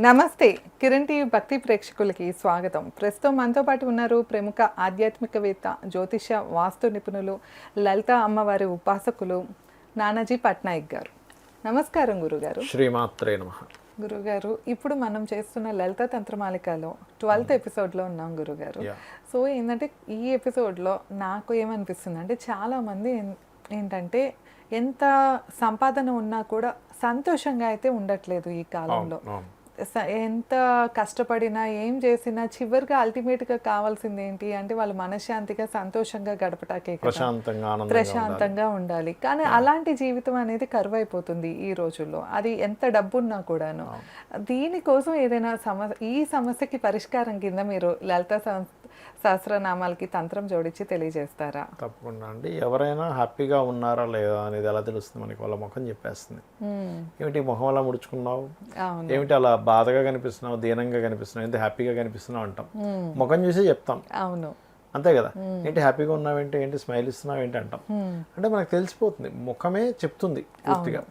నమస్తే. కిరణ్ టీవీ భక్తి ప్రేక్షకులకి స్వాగతం. ప్రస్తుతం మనతో పాటు ఉన్నారు ప్రముఖ ఆధ్యాత్మికవేత్త జ్యోతిష వాస్తు నిపుణులు లలిత అమ్మవారి ఉపాసకులు నానాజీ పట్నాయక్ గారు. నమస్కారం గురుగారు. శ్రీమాత్రే నమ. గురుగారు ఇప్పుడు మనం చేస్తున్న లలిత తంత్రమాలికలో ట్వెల్త్ ఎపిసోడ్లో ఉన్నాం గురుగారు. సో ఏంటంటే ఈ ఎపిసోడ్లో నాకు ఏమనిపిస్తుంది అంటే చాలామంది ఏంటంటే ఎంత సంపాదన ఉన్నా కూడా సంతోషంగా అయితే ఉండట్లేదు ఈ కాలంలో. ఎంత కష్టపడినా ఏం చేసినా చివరిగా అల్టిమేట్గా కావాల్సింది ఏంటి అంటే వాళ్ళు మనశ్శాంతిగా సంతోషంగా గడపటాకే. ప్రశాంతంగా ఉండాలి. కానీ అలాంటి జీవితం అనేది కరువైపోతుంది ఈ రోజుల్లో. అది ఎంత డబ్బున్నా కూడాను. దీనికోసం ఏదైనా సమస్య ఈ సమస్యకి పరిష్కారం కింద మీరు లలిత సహస్రనామాలకి తంత్రం జోడించి తెలియజేస్తారా? తప్పకుండా అండి. ఎవరైనా హ్యాపీగా ఉన్నారా లేదా అనేది ఎలా తెలుస్తుంది? మనకి వాళ్ళ ముఖం చెప్పేస్తుంది. ఏమిటి ముఖం అలా ముడుచుకున్నావు ఏమిటి అలా బాధగా కనిపిస్తున్నావు? దీనంగా కనిపిస్తున్నావు? ఎంత హ్యాపీగా కనిపిస్తున్నావు అంటాం. ముఖం చూసి చెప్తాం. అవును. అంతే కదా? ఏంటి హ్యాపీగా ఉన్నావేంటి? ఏంటి స్మైల్ ఇస్తున్నావు? ఏంటి అంటాం. అంటే మనకు తెలిసిపోతుంది. ముఖమే చెప్తుంది పూర్తిగా.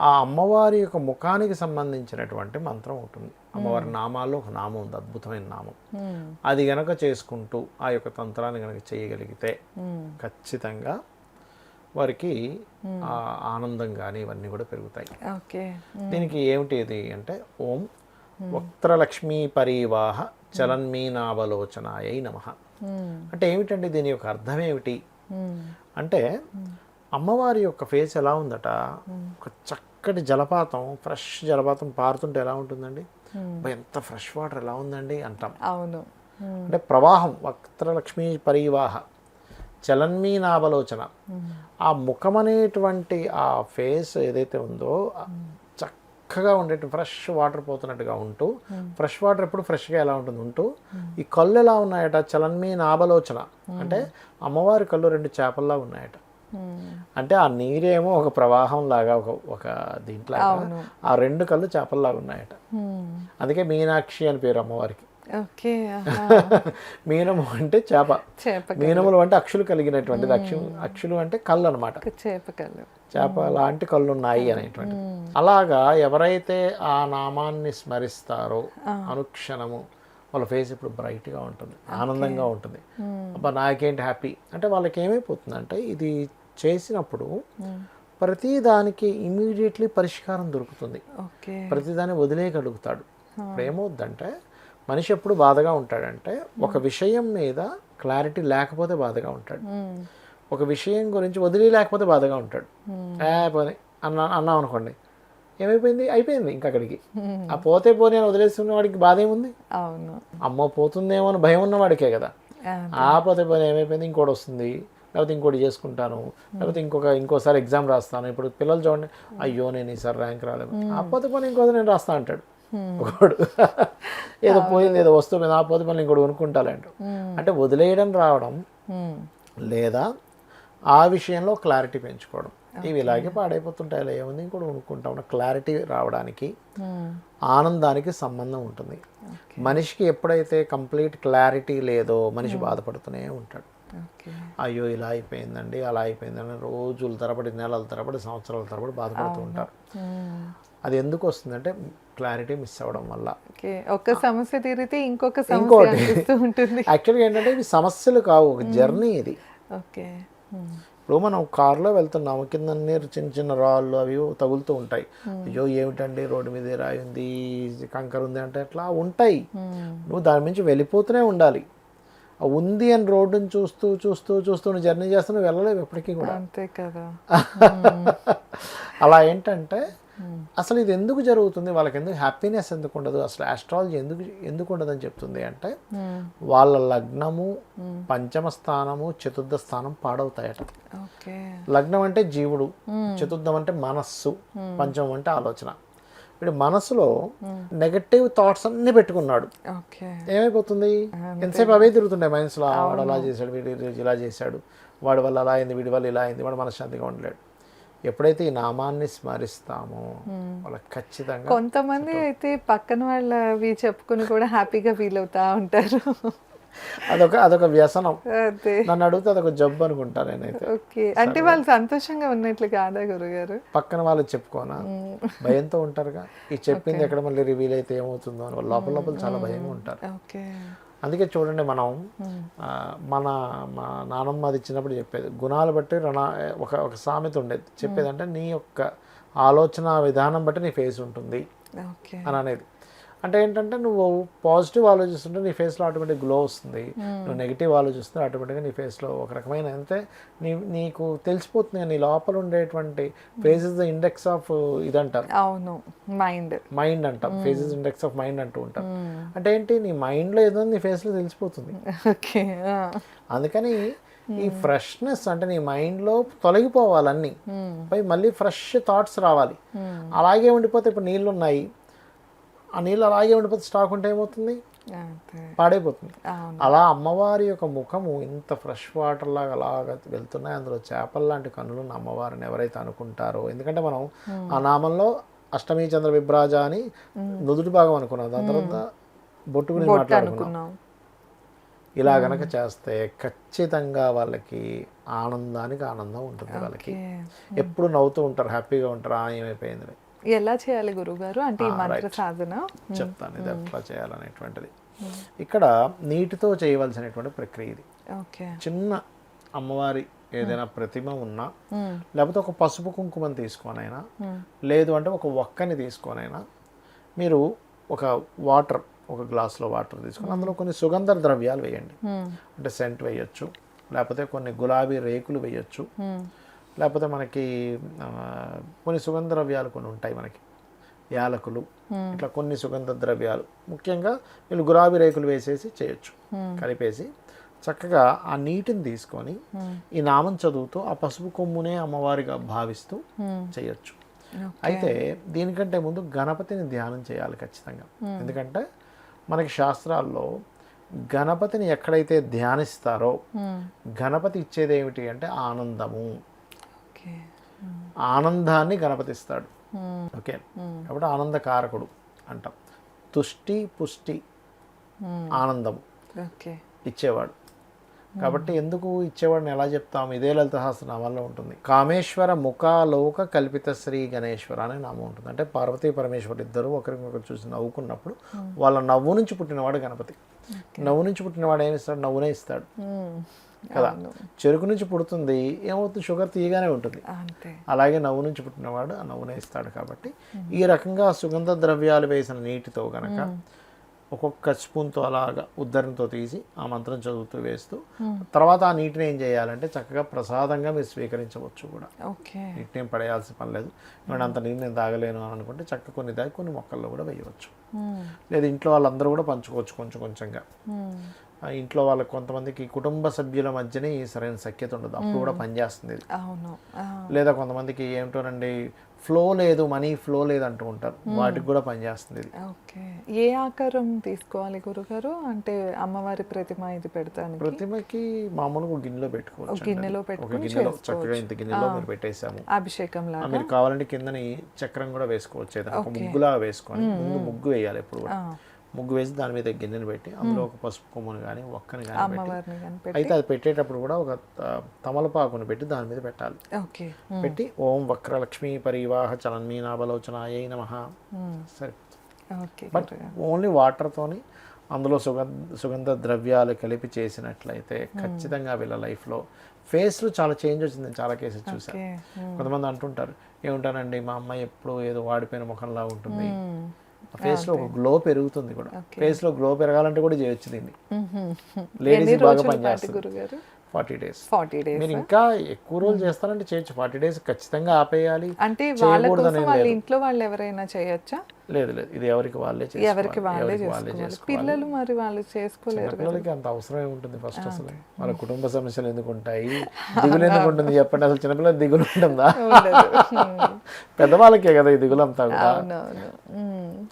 ఆ అమ్మవారి యొక్క ముఖానికి సంబంధించినటువంటి మంత్రం ఉంటుంది అమ్మవారి నామాల్లో ఒక నామం ఉంది అద్భుతమైన నామం. అది గనక చేసుకుంటూ ఆ యొక్క తంత్రాన్ని గనక చేయగలిగితే. ఖచ్చితంగా వారికి ఆ ఆనందం కానీ ఇవన్నీ కూడా పెరుగుతాయి. ఓకే. దీనికి ఏమిటి ఇది అంటే ఓం వక్త్రలక్ష్మీ పరివాహ చలన్మీనావలోచనాయై నమ. అంటే ఏమిటండి దీని యొక్క అర్థం ఏమిటి. అంటే అమ్మవారి యొక్క ఫేస్ ఎలా ఉందట? ఒక చక్కటి జలపాతం ఫ్రెష్ జలపాతం పారుతుంటే ఎలా ఉంటుందండి? ఎంత ఫ్రెష్ వాటర్ ఎలా ఉందండి అంటాం. అవును. అంటే ప్రవాహం వక్త్రలక్ష్మీ పరివాహ చలన్మీనావలోచన ఆ ముఖం అనేటువంటి ఆ ఫేస్ ఏదైతే ఉందో చక్కగా ఉండేటి ఫ్రెష్ వాటర్ పోతున్నట్టుగా ఉంటూ ఫ్రెష్ వాటర్ ఎప్పుడు ఫ్రెష్గా ఎలా ఉంటుంది ఉంటూ ఈ కళ్ళు ఎలా ఉన్నాయట? చలన్మీనావలోచన అంటే అమ్మవారి కళ్ళు రెండు చేపల్లా ఉన్నాయట. అంటే ఆ నీరేమో ఒక ప్రవాహం లాగా ఒక ఒక దీంట్లో ఆ రెండు కళ్ళు చేపల్లాగా ఉన్నాయట. అందుకే మీనాక్షి అని పేరు అమ్మవారికి. మీనము అంటే చేప. మీనములు అంటే అక్షులు కలిగినటువంటిది. అక్షు అక్షులు అంటే కళ్ళు అనమాట చేప లాంటి కళ్ళు ఉన్నాయి అనేటువంటి అలాగా ఎవరైతే ఆ నామాన్ని స్మరిస్తారో అనుక్షణము వాళ్ళ ఫేస్ ఇప్పుడు బ్రైట్గా ఉంటుంది ఆనందంగా ఉంటుంది. అబ్బా నాకేంటి హ్యాపీ? అంటే వాళ్ళకి ఏమైపోతుందంటే ఇది చేసినప్పుడు ప్రతి దానికి ఇమీడియట్లీ పరిష్కారం దొరుకుతుంది. ప్రతిదాన్ని వదిలేయగలుగుతాడు. ఇప్పుడు ఏమవుద్దంటే మనిషి ఎప్పుడు బాధగా ఉంటాడంటే ఒక విషయం మీద క్లారిటీ లేకపోతే బాధగా ఉంటాడు. ఒక విషయం గురించి వదిలేయలేకపోతే బాధగా ఉంటాడు. ఏ పోనీ అన్నా అన్నాం అనుకోండి. ఏమైపోయింది? అయిపోయింది ఇంకా అక్కడికి. ఆ పోతే పోనీ అని వదిలేస్తున్న వాడికి బాధ ఏముంది? అమ్మో పోతుందేమో అని భయం ఉన్నవాడికే కదా. ఆ పోతే పోనీ ఏమైపోయింది? ఇంకోటి వస్తుంది. లేకపోతే ఇంకోటి చేసుకుంటాను. లేకపోతే ఇంకొక ఇంకోసారి ఎగ్జామ్ రాస్తాను. ఇప్పుడు పిల్లలు చూడండి అయ్యో నేను ఈసారి ర్యాంక్ రాలేదు ఆ పోతే పోనీ ఇంకోటి నేను రాస్తా అంటాడు. ఒకడు ఏదో పోయింది ఏదో వస్తువు మీద ఆ పోతే పని ఇంకోటి కొనుక్కుంటాలే అంటాడు. అంటే వదిలేయడం రావడం. లేదా ఆ విషయంలో క్లారిటీ పెంచుకోవడం. ఇవి ఇలాగే పాడైపోతుంటాయి ఏముంది? ఇంకోటి కొనుక్కుంటాం. క్లారిటీ రావడానికి. ఆనందానికి సంబంధం ఉంటుంది. మనిషికి ఎప్పుడైతే కంప్లీట్ క్లారిటీ లేదో మనిషి బాధపడుతూనే ఉంటాడు. అయ్యో ఇలా అయిపోయిందండి అలా అయిపోయిందని రోజుల తరబడి నెలల తరబడి సంవత్సరాల తరబడి బాధపడుతూ ఉంటారు. అది ఎందుకు వస్తుందంటే క్లారిటీ మిస్ అవ్వడం వల్ల. ఒక్క సమస్య తీరితే ఇంకొక ఇంకోటి. యాక్చువల్గా ఏంటంటే ఇవి సమస్యలు కావు ఒక జర్నీ ఇది. ఓకే. ఇప్పుడు మనం కారులో వెళ్తున్నాము కింద నీరు చిన్న చిన్న రాళ్ళు అవి తగులుతూ ఉంటాయి. అయ్యో ఏమిటండి రోడ్డు మీద రాయి ఉంది కంకర ఉంది అంటే అట్లా ఉంటాయి. నువ్వు దాని నుంచి వెళ్ళిపోతూనే ఉండాలి. ఉంది అని రోడ్డుని చూస్తూ చూస్తూ చూస్తూ జర్నీ చేస్తూ వెళ్ళలేవు ఎప్పటికీ కూడా. అంతే కదా. అలా ఏంటంటే అసలు ఇది ఎందుకు జరుగుతుంది? వాళ్ళకి ఎందుకు హ్యాపీనెస్ ఎందుకు ఉండదు? అసలు ఆస్ట్రాలజీ ఎందుకు ఎందుకు ఉండదని చెప్తుంది అంటే. వాళ్ళ లగ్నము పంచమ స్థానము చతుర్థ స్థానం పాడవుతాయట. లగ్నం అంటే జీవుడు చతుర్థం అంటే మనస్సు పంచమం అంటే ఆలోచన. వీడు మనస్సులో నెగటివ్ థాట్స్ అన్ని పెట్టుకున్నాడు. ఓకే. ఏమైపోతుంది? ఎంతసేపు అవే తిరుగుతుండే మైండ్స్లో. "ఆ, వాడు అలా చేశాడు వీడు ఇలా చేశాడు. వాడి వల్ల అలా అయింది వీడి వల్ల ఇలా అయింది వాడు మనశ్శాంతిగా ఉండలేడు. ఎప్పుడైతే ఈ నామాన్ని స్మరిస్తామో వాళ్ళకి ఖచ్చితంగా కొంతమంది అయితే పక్కన వాళ్ళవి చెప్పుకుని కూడా హ్యాపీగా ఫీల్ అవుతా ఉంటారు. అదొక అదొక వ్యసనం. నన్ను అడిగితే అదొక జబ్బు అనుకుంటా నేనైతే. ఓకే. అంటే వాళ్ళు సంతోషంగా ఉన్నట్లు కాదా గురుగారు? పక్కన వాళ్ళు చెప్పుకోనా? భయంతో ఉంటారుగా. ఈ చెప్పింది ఎక్కడ మళ్ళీ రివీల్ అయితే ఏమవుతుందో అని వాళ్ళు లోపల లోపల చాలా భయంగా ఉంటారు. ఓకే. అందుకే చూడండి మనం మన మా నానమ్మ అది చిన్నప్పుడు చెప్పేది. గుణాలు బట్టి రణ ఒక ఒక సామెత ఉండేది. చెప్పేది అంటే నీ యొక్క ఆలోచన విధానం బట్టి నీ ఫేస్ ఉంటుంది. ఓకే. అని అనేది. అంటే ఏంటంటే నువ్వు పాజిటివ్ ఆలోచిస్తుంటే నీ ఫేస్లో ఆటోమేటిక్ గ్లో వస్తుంది. నువ్వు నెగిటివ్ ఆలోచిస్తుంటే ఆటోమేటిక్గా నీ ఫేస్లో ఒక రకమైన అంతే నీ నీకు తెలిసిపోతుంది నీ లోపల ఉండేటువంటి face is the index of ఇదంటారు అవును మైండ్. మైండ్ అంటాం. ఫేసెస్ ఇండెక్స్ ఆఫ్ మైండ్ అంటూ ఉంటాం అంటే ఏంటి? నీ మైండ్లో ఏదో నీ ఫేస్లో తెలిసిపోతుంది. ఓకే అందుకని ఈ ఫ్రెష్నెస్ అంటే నీ మైండ్లో తొలగిపోవాలన్నీ పై మళ్ళీ ఫ్రెష్ థాట్స్ రావాలి. అలాగే ఉండిపోతే ఇప్పుడు నీళ్ళు ఉన్నాయి ఆ నీళ్ళు అలాగే ఉండిపోతే స్టాక్ ఉంటే ఏమవుతుంది? పాడైపోతుంది. అలా అమ్మవారి యొక్క ముఖము ఇంత ఫ్రెష్ వాటర్ లాగా అలాగా వెళ్తున్నాయి. అందులో చేపల లాంటి కన్నులు అమ్మవారిని ఎవరైతే అనుకుంటారో ఎందుకంటే మనం ఆ నామంలో అష్టమి చంద్ర విభ్రాజ అని నుదుటి భాగం అనుకున్నాం. దాని తర్వాత బొట్టు గురించి మాట్లాడుకున్నాం. అనుకున్నాం. ఇలా గనక చేస్తే ఖచ్చితంగా వాళ్ళకి ఆనందానికి ఆనందం ఉంటుంది వాళ్ళకి. ఎప్పుడు నవ్వుతూ ఉంటారు హ్యాపీగా ఉంటారు ఆ ఏమైపోయింది? ఎలా చేయాలి గురుగారు అంటే ఈ మంత్ర సాధన. చెప్తాను ఇది ఎట్లా చేయాలనేటువంటిది. ఇక్కడ నీటితో చేయవలసినటువంటి ప్రక్రియ ఇది. ఓకే. చిన్న అమ్మవారి ఏదైనా ప్రతిమ ఉన్నా లేకపోతే ఒక పసుపు కుంకుమని తీసుకొనైనా లేదు అంటే ఒక ఒక్కని తీసుకొనైనా మీరు ఒక వాటర్ ఒక గ్లాస్లో వాటర్ తీసుకొని అందులో కొన్ని సుగంధ ద్రవ్యాలు వేయండి. అంటే సెంట్ వేయొచ్చు లేకపోతే కొన్ని గులాబీ రేకులు వేయొచ్చు. లేకపోతే మనకి కొన్ని సుగంధ ద్రవ్యాలు కొన్ని ఉంటాయి మనకి. యాలకులు ఇట్లా కొన్ని సుగంధ ద్రవ్యాలు ముఖ్యంగా వీళ్ళు గులాబీ రేకులు వేసేసి చేయొచ్చు కలిపేసి. చక్కగా ఆ నీటిని తీసుకొని ఈ నామం చదువుతూ ఆ పసుపు కొమ్మునే అమ్మవారిగా భావిస్తూ చేయొచ్చు. అయితే దీనికంటే ముందు గణపతిని ధ్యానం చేయాలి ఖచ్చితంగా. ఎందుకంటే మనకి శాస్త్రాల్లో గణపతిని ఎక్కడైతే ధ్యానిస్తారో గణపతి ఇచ్చేది ఏమిటి అంటే ఆనందము. ఆనందాన్ని గణపతి ఇస్తాడు ఓకే? కాబట్టి ఆనందకారకుడు అంటాం. తుష్టి పుష్టి ఆనందము ఓకే. ఇచ్చేవాడు. కాబట్టి ఎందుకు ఇచ్చేవాడిని ఎలా చెప్తాం? ఇదే లలిత సహస్రనామాల్లో ఉంటుంది. కామేశ్వర ముఖాలోక కల్పిత శ్రీ గణేశ్వర అనే నామం ఉంటుంది. అంటే పార్వతీ పరమేశ్వరు ఇద్దరు ఒకరికొకరు చూసి నవ్వుకున్నప్పుడు వాళ్ళ నవ్వు నుంచి పుట్టినవాడు గణపతి. నవ్వు నుంచి పుట్టినవాడు ఏమి ఇస్తాడు? నవ్వునే ఇస్తాడు. కదా. చెరుకు నుంచి పుడుతుంది ఏమవుతుంది? షుగర్ తీయగానే ఉంటుంది. అలాగే నవ్వు నుంచి పుట్టినవాడు ఆ నవ్వునే ఇస్తాడు కాబట్టి ఈ రకంగా సుగంధ ద్రవ్యాలు వేసిన నీటితో గనక ఒక్కొక్క స్పూన్తో అలాగా ఉద్ధరణతో తీసి ఆ మంత్రం చదువుతూ వేస్తూ తర్వాత ఆ నీటిని ఏం చేయాలంటే చక్కగా ప్రసాదంగా మీరు స్వీకరించవచ్చు కూడా. ఓకే. నీటిని ఏం పడేయాల్సిన పని లేదు. నేను అంత నీరు నేను తాగలేను అని అనుకుంటే చక్క కొన్ని దాగి కొన్ని మొక్కల్లో కూడా వేయవచ్చు. లేదా ఇంట్లో వాళ్ళందరూ కూడా పంచుకోవచ్చు కొంచెం కొంచెంగా. ఇంట్లో వాళ్ళకి కొంతమందికి కుటుంబ సభ్యుల మధ్యనే సరైన సఖ్యత ఉండదు. అప్పుడు కూడా పనిచేస్తుంది అవును. లేదా కొంతమందికి ఏమిటోనండి ఫ్లో లేదు మనీ ఫ్లో లేదు అంటూ ఉంటారు. వాటికి కూడా పనిచేస్తుంది ఓకే. ఏ ఆకారం తీసుకోవాలి గురుగారు? అంటే అమ్మవారి ప్రతిమ ఇది పెడతానికి? ప్రతిమకి మామూలుగా గిన్నెలో పెట్టుకోవచ్చు. గిన్నెలో ఒక పెట్టుకొని గిన్నెలో చక్కగా ఇంత గిన్నెలో మీరు పెట్టేసాము అభిషేకం లాగా? మీరు కావాలంటే కిందని చక్రం కూడా వేసుకోవచ్చు. ఏదైనా ఒక ముగ్గులా వేసుకొని ముందు ముగ్గు వేయాలి ఎప్పుడు కూడా. ముగ్గు వేసి దాని మీద గిన్నెని పెట్టి అందులో ఒక పసుపు కొమ్ముని కానీ ఒక్కని కానీ పెట్టి అయితే అది పెట్టేటప్పుడు కూడా ఒక తమలపాకుని పెట్టి దాని మీద పెట్టాలి. ఓకే. పెట్టి ఓం వక్రలక్ష్మీ పరివాహ చలన్మీనాబలోచనాయై నమ. సరే. ఓకే బట్ ఓన్లీ వాటర్తోని అందులో సుగంధ సుగంధ ద్రవ్యాలు కలిపి చేసినట్లయితే ఖచ్చితంగా వీళ్ళ లైఫ్లో ఫేస్లో చాలా చేంజ్ వచ్చింది చాలా కేసెస్ చూసాను కొంతమంది అంటుంటారు ఏముంటానండి మా అమ్మాయి ఎప్పుడు ఏదో వాడిపోయిన ముఖంలా ఉంటుంది. ఫేస్లో ఒక గ్లో పెరుగుతుంది కూడా. ఫేస్లో గ్లో పెరగాలంటే కూడా చేయొచ్చు దీన్ని. లేడీస్ బాగా పనిచేస్తుంది ఫార్టీ డేస్. ఫార్టీ డేస్ మీరు ఇంకా ఎక్కువ రోజులు చేస్తారంటే చేయొచ్చు. ఫార్టీ డేస్ ఖచ్చితంగా ఆపేయాలి. అంటే వాళ్ళ ఇంట్లో వాళ్ళు ఎవరైనా చేయొచ్చా? లేదు లేదు. ఇది ఎవరికి వాళ్ళే. ఎవరికి వాళ్ళే పిల్లలు మరి వాళ్ళు చేసుకోలేరు పిల్లలకి అంత అవసరం ఉంటుంది ఫస్ట్ అసలు. వాళ్ళ కుటుంబ సమస్యలు ఎందుకు ఉంటాయి? దిగులు ఎందుకు ఉంటుంది చెప్పండి. అసలు చిన్నపిల్లల దిగులు ఉంటుందా. పెద్దవాళ్ళకే కదా ఈ దిగులు అంతా కూడా.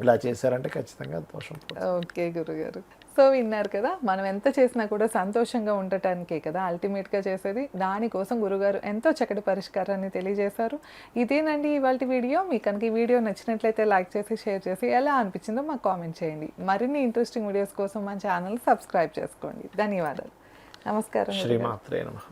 ఇలా చేశారంటే ఖచ్చితంగా దోషం. ఓకే గురుగారు. సో విన్నారు కదా మనం ఎంత చేసినా కూడా సంతోషంగా ఉండటానికే కదా అల్టిమేట్గా చేసేది. దానికోసం గురుగారు ఎంతో చక్కటి పరిష్కారాన్ని తెలియజేశారు. ఇదేనండి ఇవాళ వీడియో. మీకు కనుక ఈ వీడియో నచ్చినట్లయితే లైక్ చేసి షేర్ చేసి ఎలా అనిపించిందో మాకు కామెంట్ చేయండి. మరిన్ని ఇంట్రెస్టింగ్ వీడియోస్ కోసం మన ఛానల్ సబ్స్క్రైబ్ చేసుకోండి. ధన్యవాదాలు. నమస్కారం. శ్రీమాత్రే నమ.